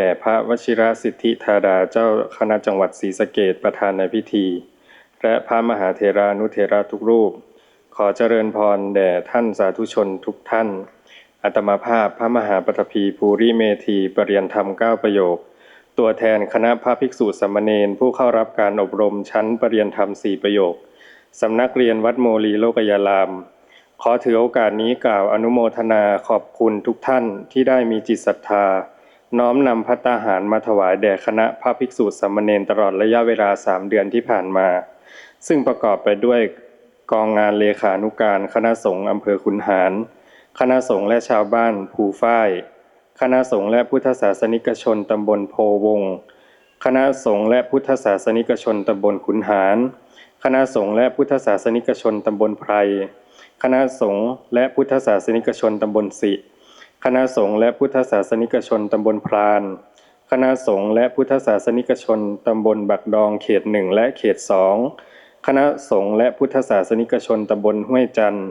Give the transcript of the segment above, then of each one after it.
แด่พระวชิรสิทธิธาดาเจ้าคณะจังหวัดศรีสะเกดประธานในพิธี และพระมหาเถรานุเถระทุกรูป ขอเจริญพรแด่ท่านสาธุชนทุกท่านอัตมาภาพพระมหาปฐพีภูริเมธีปรริยนธรรมเก้าประโยค ตัวแทนคณะพระภิกษุสามเณรผู้เข้ารับการอบรมชั้นปรริยนธรรมสี่ประโยคสำนักเรียนวัดโมลีโลกยาราม ขอถือโอกาสนี้กล่าวอนุโมทนาขอบคุณทุกท่านที่ได้มีจิตศรัทธา น้อมนำพัตตาหารมาถวายแด่คณะพระภิกษุสามเณรตลอดระยะเวลาสามเดือนที่ผ่านมา ซึ่งประกอบไปด้วยกองงานเลขานุการคณะสงฆ์อำเภอขุนหาร คณะสงฆ์และชาวบ้านภูฝ้าย คณะสงฆ์และพุทธศาสนิกชนตำบลโพวง คณะสงฆ์และพุทธศาสนิกชนตำบลขุนหาร คณะสงฆ์และพุทธศาสนิกชนตำบลไพร คณะสงฆ์และพุทธศาสนิกชนตำบลสิ คณะสงฆ์และพุทธศาสนิกชนตำบลพราน คณะสงฆ์และพุทธศาสนิกชนตำบลบักดองเขตหนึ่งและเขตสองคณะสงฆ์และพุทธศาสนิกชนตำบลห้วยจันทร์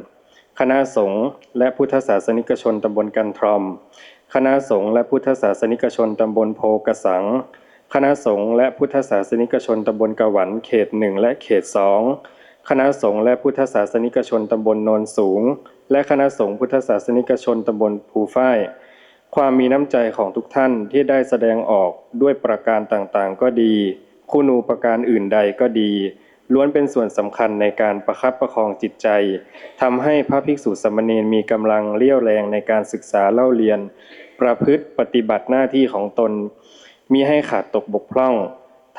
คณะสงฆ์และพุทธศาสนิกชนตำบลกันทรอม คณะสงฆ์และพุทธศาสนิกชนตำบลโพกระสัง คณะสงฆ์และพุทธศาสนิกชนตำบลกะหวันเขตหนึ่งและเขตสอง คณะสงฆ์และพุทธศาสนิกชนตำบลโนนสูง และคณะสงฆ์พุทธศาสนิกชนตำบลภูฝ้ายความมีน้ำใจของทุกท่านที่ได้แสดงออกด้วยประการต่างๆ ก็ดี คุณูปการอื่นใดก็ดี ล้วนเป็นส่วนสำคัญในการประคับประคองจิตใจทำให้พระภิกษุสามเณรมีกำลังเรี่ยวแรงในการศึกษาเล่าเรียน ประพฤติปฏิบัติหน้าที่ของตน มีให้ขาดตกบกพร่อง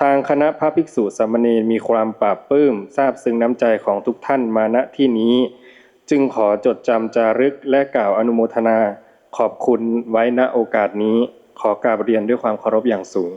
ทางคณะพระภิกษุสามเณรมีความปราบปลื้มทราบซึ้งน้ำใจของทุกท่านมาณที่นี้ จึงขอจดจำจารึกและกล่าวอนุโมทนา ขอบคุณไว้ณโอกาสนี้ ขอกราบเรียนด้วยความเคารพอย่างสูง